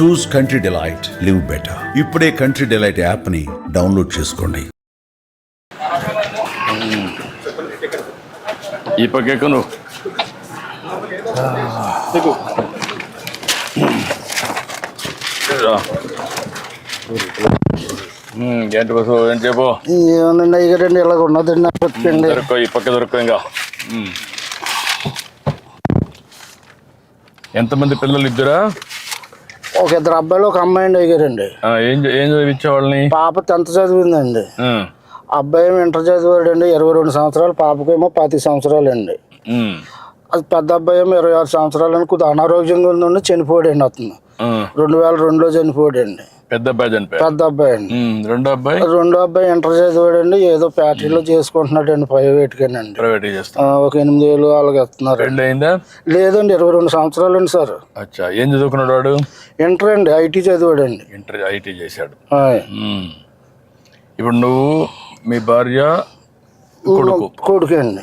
Choose Country Delight live better ఇప్పుడే country delight యాప్ని download చేసుకోండి. ఈ పక్క ఎక్కు నువ్వు. రా. ఉమ్, ఏంటి బస్సు ఏం చెప్పు? ఏమన్నా ఇగరండి ఇలాగ ఉన్నదండి నాకు బతికండి దొరుకో ఈ పక్క దొరుకో ఇంకా. ఎంతమంది పిల్లలు ఇద్దరా? ఒక ఇద్దరు అబ్బాయిలు ఒక అమ్మాయి అండి అయ్యారండి ఆ, ఏం చ- ఏం చదివించే వాళ్ళని పాప టెన్త్ చదివిందండి. అబ్బాయి ఇంటర్ చదివాడండి ఇరవై రెండు సంవత్సరాలు పాపకేమో పాతి సంవత్సరాలు అండి పెద్ద అబ్బాయి ఏమో ఇరవై ఆరు సంవత్సరాలు అని కొద్దిగా అనారోగ్యంగా ఉందండి చనిపోయాడండి అతను. ఉమ్. రెండు వేల రెండులో చనిపోయాడండి. పెద్ద అబ్బాయి చనిపోయాడు. పెద్ద అబ్బాయి అండి. రెండో అబ్బాయి? రెండో అబ్బాయి ఇంటర్ చదివాడండి ఏదో ఫ్యాక్టరీలో చేసుకుంటున్నాడండి ప్రైవేట్గానండి. ప్రైవేట్ చేస్తాం ఆ, ఒక ఎనిమిది వేలు అలాగే ఇస్తున్నారు పెళ్ళి అయిందా లేదండి ఇరవై రెండు సంవత్సరాలు అండి సార్. అచ్చా ఏం చదువుకున్నాడు వాడు? ఇంటర్ అండి ఐటీ చదివాడండి. ఇంటర్ ఐటీ చేశాడు. ఇప్పుడు నువ్వు మీ భార్య కొడుకు? కొడుకు అండి.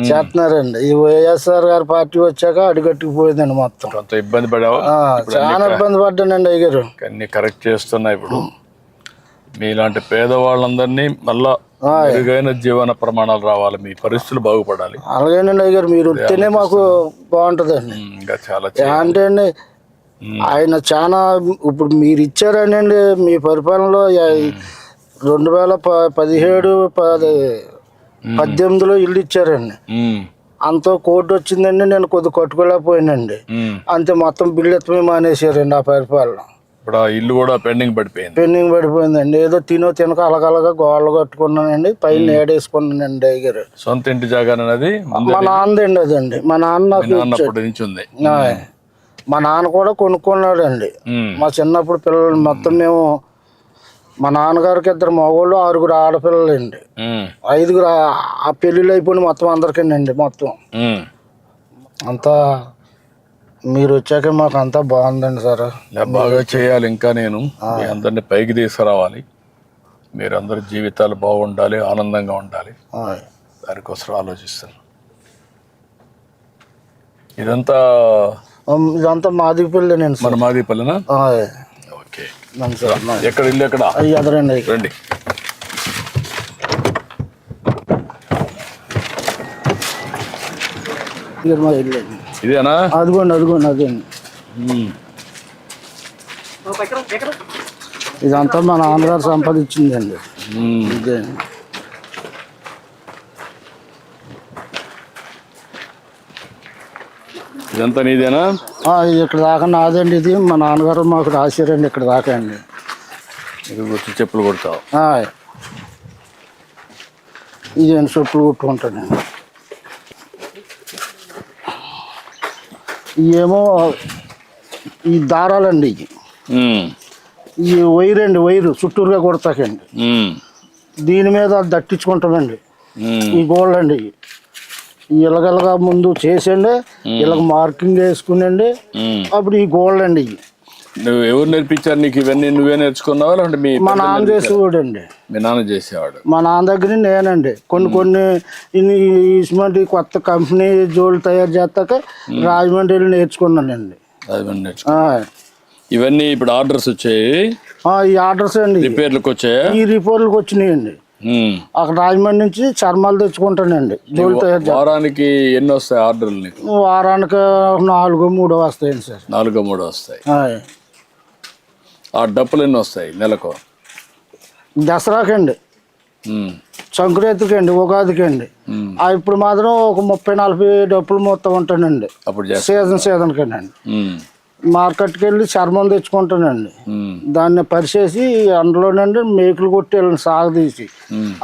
చేస్తున్నారండి. ఈ వైఎస్ఆర్ గారి పార్టీ వచ్చాక అడుగట్టుకుపోయిందండి మొత్తం. కొంత ఇబ్బంది పడావా? చాలా ఇబ్బంది పడ్డానండి అయ్యారు అన్ని కరెక్ట్ చేస్తున్నా ఇప్పుడు. మీలాంటి పేదవాళ్ళందరినీ మళ్ళా మెరుగైన జీవన ప్రమాణాలు రావాలి. మీ పరిస్థితులు బాగుపడాలి. అలాగేనండి అయ్యారు మీరు వస్తేనే మాకు బాగుంటుందండి. ఇంకా చాలా అంటే అండి ఆయన చాలా ఇప్పుడు మీరు ఇచ్చారనండి మీ పరిపాలనలో రెండు వేల ప- పదిహేడు పది పద్దెనిమిదిలో ఇల్లు ఇచ్చారండి. అంత కోర్టు వచ్చిందండి నేను కొద్ది కట్టుకోలేకపోయానండి. అంతే మొత్తం బిల్లు ఎత్తమే మానేశారండి ఆ పరిపాలన. ఇప్పుడు ఆ ఇల్లు కూడా పెండింగ్ పడిపోయింది. పెండింగ్ పడిపోయిందండి. ఏదో తినో తినక అలగలగా గోడలు కట్టుకున్నానండి పైన ఏడేసుకున్నానండి అయ్యారు సొంత ఇంటి జాగానది ముందే మా నాన్నదండి అదండి మా నాన్న అప్పటి నుంచి ఉంది. మా నాన్న కూడా కొనుక్కున్నాడండి. మా చిన్నప్పుడు పిల్లలు మొత్తం మేము మా నాన్నగారికి ఇద్దరు మగవాళ్ళు ఆరుగురు ఆడపిల్లలండి. ఉమ్, ఐదుగురు ఆ- పెళ్ళిళ్ళు అయిపోయిన మొత్తం అందరికీనండి మొత్తం. అంతా మీరు వచ్చాక మాకు అంతా బాగుందండి సార్. బాగా చేయాలి ఇంకా నేను. మీ అందరిని పైకి తీసుకురావాలి. మీరందరి జీవితాలు బాగుండాలి ఆనందంగా ఉండాలి. దానికోసం ఆలోచిస్తాను ఇదంతా ఇదంతా మాది పెళ్ళినండి మన సార్. మాదిపల్లినా ఆయ్. ఓకే మంచి సార్ మంచి. ఎక్కడ ఇల్లు ఎక్కడ? రండి. ఇదేనా? అదిగోండి అదిగోండి అదండి ఇదంతా మా నాన్నగారు సంపాదించిందండి. ఇదే. ఇదంతా నీదేనా? ఇక్కడ దాకా నాదండి ఇది. మా నాన్నగారు మాకు రాశారండి ఇక్కడ దాకా అండి. ఇది గుర్తు చెప్పులు కొడతావు. ఇదేంటి చెప్పులు కుట్టుకుంటానండి ఇవేమో ఈ దారాలండి ఇవి. ఈ వైర్ అండి వైరు చుట్టూరుగా కొడతాకండి. దీని మీద దట్టించుకుంటామండి. ఈ గోల్డ్ అండి ఇలగలగా ముందు చేసండి ఇలాగ మార్కింగ్ వేసుకునండి. అప్పుడు ఈ గోల్డ్ అండి. నువ్వు ఎవరు నేర్పించారు నీకు ఇవన్నీ? నువ్వే నేర్చుకున్నావా? లేదంటే మీ మా నాన్న నేర్పించారా? చేసేవాడండి. మీ నాన్న చేసేవాడు. మా నాన్న దగ్గర నేనండి. కొన్ని కొన్ని ఇటువంటి కొత్త కంపెనీ జోళ్ళు తయారు చేస్తాక రాజమండ్రి వెళ్ళి నేర్చుకున్నానండి. అది నేర్చుకో ఆ, ఇవన్నీ ఇప్పుడు ఆర్డర్స్ వచ్చాయి? ఈ ఆర్డర్స్ అండి. రిపేర్లకు వచ్చాయా? ఈ వచ్చినాయండి. ఉమ్. అక్కడ రాజమండ్రి నుంచి చర్మాలు తెచ్చుకుంటానండి. వారానికి ఎన్ని వస్తాయి ఆర్డర్లు నీకు? వారానికి నాలుగు మూడు వస్తాయండి సార్. నాలుగో మూడు వస్తాయి. ఆ, డప్పులు ఎన్ని వస్తాయి నెలకు? దసరాకండి. ఉమ్, సంక్రాంతికి అండి ఉగాదికి అండి ఉమ్. ఆ, ఇప్పుడు మాత్రం ఒక ముప్పై నలభై డప్పులు మొత్తం ఉంటానండి. అప్పుడు సీజన్ సీజన్కి అండి ఉమ్, మార్కెట్కి వెళ్ళి చర్మం తెచ్చుకుంటానండి. దాన్ని పరిచేసి అందులోనండి మేకులు కొట్టి వెళ్ళి సాగదీసి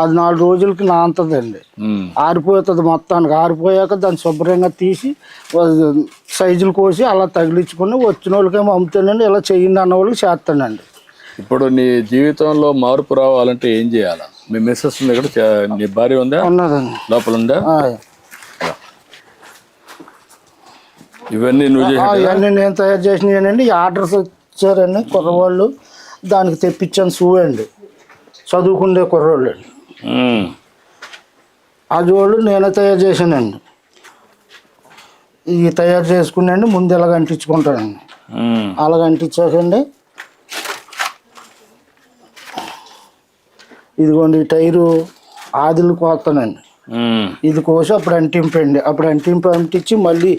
అది నాలుగు రోజులకి నాంతదండి. ఆరిపోతుంది మొత్తానికి. ఆరిపోయాక దాన్ని శుభ్రంగా తీసి సైజులు కోసి అలా తగిలించుకుని వచ్చిన వాళ్ళకేమో అమ్ముతానండి. ఇలా చెయ్యింది అన్న వాళ్ళకి చేస్తానండి. ఇప్పుడు నీ జీవితంలో మార్పు రావాలంటే ఏం చేయాలా? మీ మిస్సెస్ ఉంది ఇక్కడ నీ భార్య ఉందా? ఉన్నదండి. లోపల ఉందా? ఇవన్నీ నువ్వు ఇవన్నీ నేను తయారు చేసినవి ఈ ఆర్డర్స్ వచ్చారండి కుర్రవాళ్ళు దానికి తెప్పించాను షూ అండి చదువుకునే కుర్రోళ్ళు అండి. ఆ జోళ్ళు నేనే తయారు చేశానండి. ఇవి తయారు చేసుకునండి ముందు ఇలాగ అంటించుకుంటానండి. అలాగ అంటించాకండి ఇదిగోండి టైరు ఆదిలు కోస్తానండి. ఇది కోసి అప్పుడు అంటింపండి. అప్పుడు అంటింపు అంటించి మళ్ళీ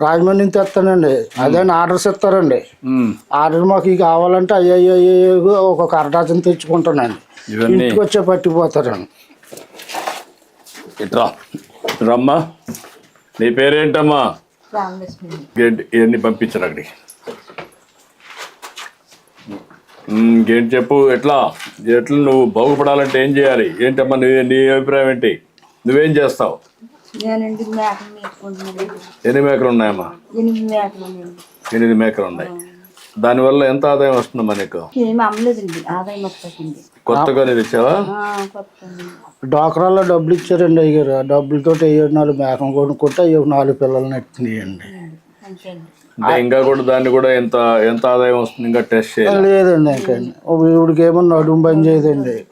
రాజమండ్రి నుంచి తెస్తానండి. అదే ఆర్డర్స్ ఇస్తారండి. ఆర్డర్ మాకు ఇవి కావాలంటే అయ్యో ఒక్కొక్క అరడాచన తెచ్చుకుంటానండి. ఇవన్నీ. ఇంటికి వచ్చే పట్టిపోతారండి. ఇట్రా. రమ్మా. నీ పేరేంటమ్మా? గేట్ ఇవన్నీ పంపించరు అక్కడికి? గేట్ చెప్పు ఎట్లా? ఎట్లా నువ్వు బాగుపడాలంటే ఏం చేయాలి? ఏంటమ్మా నీ నీ అభిప్రాయం ఏంటి? నువ్వేం చేస్తావు? నేనండి మేకలు మేపుకుంటున్నాను ఎన్ని మేకలు ఉన్నాయమ్మా? ఎనిమిది మేకలు ఉన్నాయండి. ఎనిమిది మేకలు ఉన్నాయి. దానివల్ల ఎంత ఆదాయం వస్తుందమ్మా నీకు? ఏమి అమ్మలేదండి ఆదాయం వస్తుందండి. కొత్తగా నేను ఇచ్చావా? డాక్రాల్లో డబ్బులు ఇచ్చారండి అయ్యారు ఆ డబ్బులతో అయ్యో నాలుగు మేకం కొనుక్కుంటే అయ్యో నాలుగు పిల్లల్ని అంటే ఇంకా కూడా దాన్ని కూడా ఎంత ఎంత ఆదాయం వస్తుంది ఇంకా టెస్ట్ చేయాలి. లేదండి ఇంకా. ఇవిడికి ఏమో నడుము పని చేయదండి.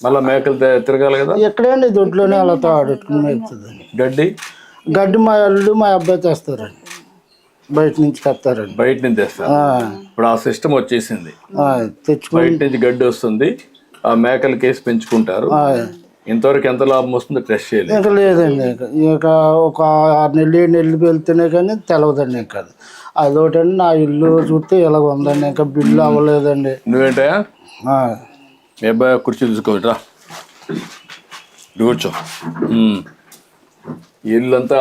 మళ్ళీ మేకలు తిరగాలి కదా? ఎక్కడండి దొడ్లోనే అలా తాడుకుని మేపుతుందండి గడ్డి? గడ్డి మా అల్లుడు మా అబ్బాయి తెస్తారండి. బయట నుంచి తెస్తారండి బయట నుంచి తెస్తారు. ఇప్పుడు ఆ సిస్టమ్ వచ్చేసింది. బయట నుంచి గడ్డి వస్తుంది. ఆ మేకలు కేసి పెంచుకుంటారు. ఇంతవరకు ఎంత లాభం వస్తుందో టెస్ట్ చేయలేదు. ఇంకా లేదండి ఇంకా. ఒక ఆరు నెలలు ఏడు నెలలు వెళ్తేనే కానీ తెలవదండి ఇంకా అది. అదొకటండి నా ఇల్లు చూస్తే ఇలాగ ఉందండి. ఇంకా బిల్లు అవ్వలేదండి. నువ్వేంటయా ఆ, మీ అబ్బాయి కుర్చీ తీసుకోవటరా కూర్చో ఉమ్. ఈ ఇల్లు అంతా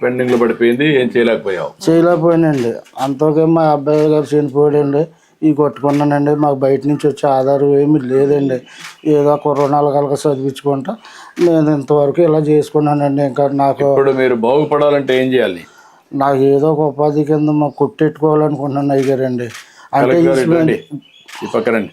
పెండింగ్లో పడిపోయింది ఏం చేయలేకపోయావు. చేయలేకపోయానండి. అంతకే మా అబ్బాయి గారు చనిపోయాడండి. ఇవి కొట్టుకున్నానండి. మాకు బయట నుంచి వచ్చే ఆధారం ఏమీ లేదండి. ఏదో కుర్రనాలు కలక చదివించుకుంటా. నేను ఇంతవరకు ఇలా చేసుకున్నానండి. ఇంకా నాకు ఇప్పుడు మీరు బాగుపడాలంటే ఏం చేయాలి? నాకు ఏదో ఒక ఉపాధి కింద మాకు కుట్టెట్టుకోవాలనుకుంటున్నాను అయ్యారండి అంటే ఈ ఈ రండి.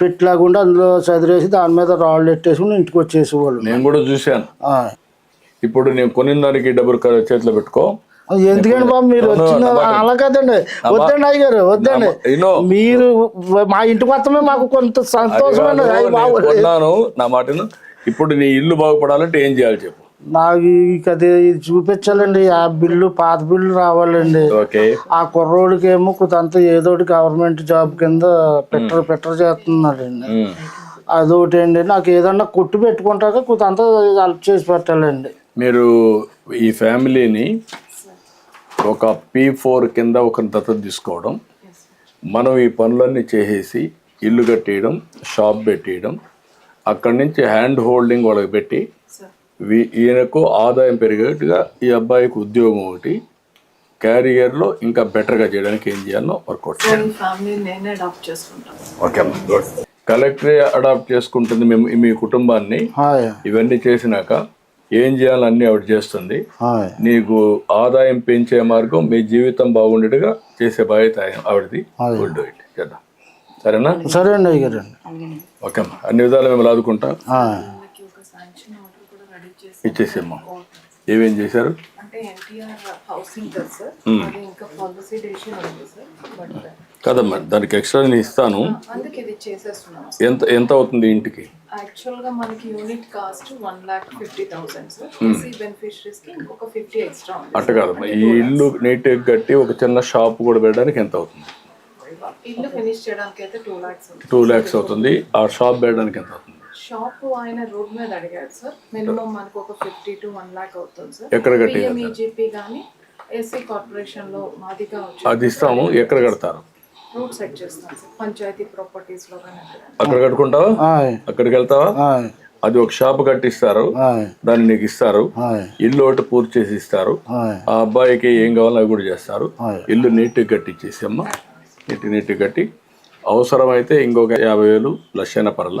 పెట్టిలాగుండి అందులో చదిరేసి దాని మీద రాళ్ళు ఎట్టేసుకుని ఇంటికి వచ్చేసేవాళ్ళు. నేను కూడా చూశాను. ఆ. ఇప్పుడు నేను కొనిన దానికి డబ్బులు చేతిలో పెట్టుకో. ఎందుకండి బాబు మీరు వచ్చిన అలా కదండి. వద్దండి అయ్యారు వద్దండి. ఇనో మీరు మా ఇంటికి వస్తమే మాకు కొంత సంతోషం అయ్య నా మాటను. ఇప్పుడు నీ ఇల్లు బాగుపడాలంటే ఏం చేయాలి చెప్పు. నాకు ఇక అది ఇది చూపించాలండి. ఆ బిల్లు పాత బిల్లు రావాలండి. ఓకే. ఆ కుర్రోడికి ఏమో కొంత ఏదో ఒకటి గవర్నమెంట్ జాబ్ కింద పెట్టరు పెట్టరు చేస్తున్నాడండి. అదొకటి అండి నాకు ఏదన్నా కొట్టు పెట్టుకుంటాక కొంత హెల్ప్ చేసి పెట్టాలండి. మీరు ఈ ఫ్యామిలీని ఒక పీ ఫోర్ కింద ఒక దత్తత తీసుకోవడం మనం ఈ పనులన్నీ చేసేసి ఇల్లు కట్టేయడం షాప్ పెట్టేయడం అక్కడి నుంచి హ్యాండ్ హోల్డింగ్ వాళ్ళకి పెట్టి ఈయనకు ఆదాయం పెరిగేట్టుగా ఈ అబ్బాయికి ఉద్యోగం ఒకటి క్యారియర్లో ఇంకా బెటర్గా చేయడానికి ఏం చేయాలో. వర్కౌట్ ఓకే అమ్మా గుడ్. కలెక్టరే అడాప్ట్ చేసుకుంటుంది మేము మీ కుటుంబాన్ని. హాయ్. ఇవన్నీ చేసినాక ఏం చేయాలన్నీ ఆవిడ చేస్తుంది. హాయ్. నీకు ఆదాయం పెంచే మార్గం మీ జీవితం బాగుండేట్టుగా చేసే బాధ్యత ఆవిడది. గుడ్ ఇట్ చేద్దాం. సరేనా? సరే అండి ఓకే అమ్మా. అన్ని విధాలు మేము ఆదుకుంటాం హాయ్ ఇచ్చేసేమ్మా ఏమేం చేశారు అంటే ఎన్టీఆర్ హౌసింగ్ కదా సార్ అది ఇంకా పాలసీ డెసిషన్ ఉంది సార్. బట్ కదమ్మా దానికి ఎక్స్ట్రా నేను ఇస్తాను. ఎంత ఎంత అవుతుంది ఇంటికి? యాక్చువల్గా మనకి unit cost one lakh fifty thousand sir. EC బెనిఫిషరీస్కి ఇంకొక ఫిఫ్టీ ఎక్స్ట్రా ఉంది అట్ట కాదమ్మా ఈ ఇల్లు నీట్గా కట్టి ఒక చిన్న షాప్ కూడా పెట్టడానికి ఎంత అవుతుంది? ఇల్లు ఫినిష్ చేయడానికి అయితే టూ లాక్స్ టూ ల్యాక్స్ అవుతుంది. ఆ షాప్ పెట్టడానికి ఎంత అవుతుంది? షాప్ ఆయన రోడ్ మీద అడిగాడు సార్ మినిమం మనకు ఒక ఫిఫ్టీ టు వన్ లాక్ అవుతుంది సార్ ఎక్కడ కట్టి పిఎంఈజీపీ కానీ ఎస్సీ కార్పొరేషన్లో మాదిగా అది ఇస్తాము ఎక్కడ కడతారు? రూట్ సెట్ చేస్తాం సార్ పంచాయతీ ప్రాపర్టీస్లో కానీ అక్కడ కట్టుకుంటావా? అక్కడికి వెళ్తావా? అది ఒక షాప్ కట్టిస్తారు దాన్ని నీకు ఇస్తారు ఇల్లు ఒకటి పూర్తి చేసి ఇస్తారు ఆ అబ్బాయికి ఏం కావాలో అవి కూడా చేస్తారు. ఇల్లు నీట్గా కట్టించేసి అమ్మ నీట్ నీట్గా కట్టి అవసరమైతే ఇంకొక యాభై వేలు లక్షైన పరల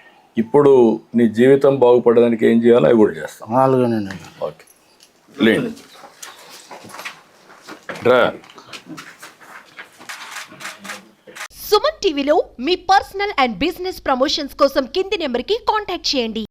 ఇప్పుడు నీ జీవితం బాగుపడడానికి ఏం చేయాలో అవి కూడా చేస్తాం. ఓకే. లేండి. సుమన్ టీవీలో మీ పర్సనల్ అండ్ బిజినెస్ ప్రమోషన్స్ కోసం కింది నెంబర్కి కాంటాక్ట్ చేయండి.